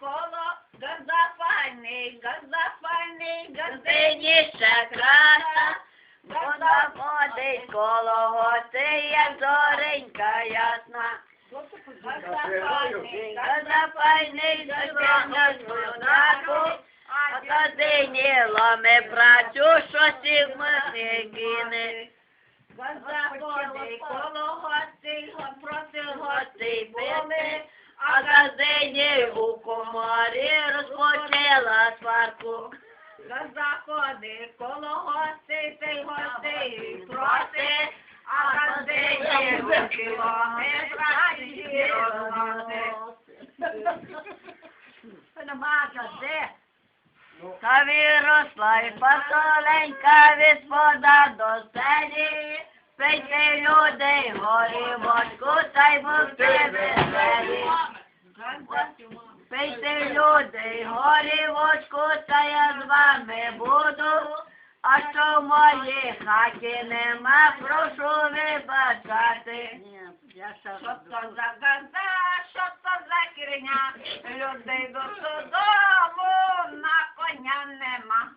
коло, газафальний, газафальний, газиніша краса. Вона ходить коло готи, як зоренька ясна. Газафальний, газафальний, газиня згодаку, а газині ломе працю, що сігми не. Гине. Заходи коло проти а газині коморі розпочала сварку. Заходи коло гостей, та й гостей проти, а газині у кілометрі розносить. Нема гази. Та виросла і посоленька виспода до селі, пейте людей горівочку, та й мовчи Григорівочку, та я з вами буду, а що в моїй хаті нема, прошу вибачати. Що то за газда, що то за кірня, людей до додому на коня нема.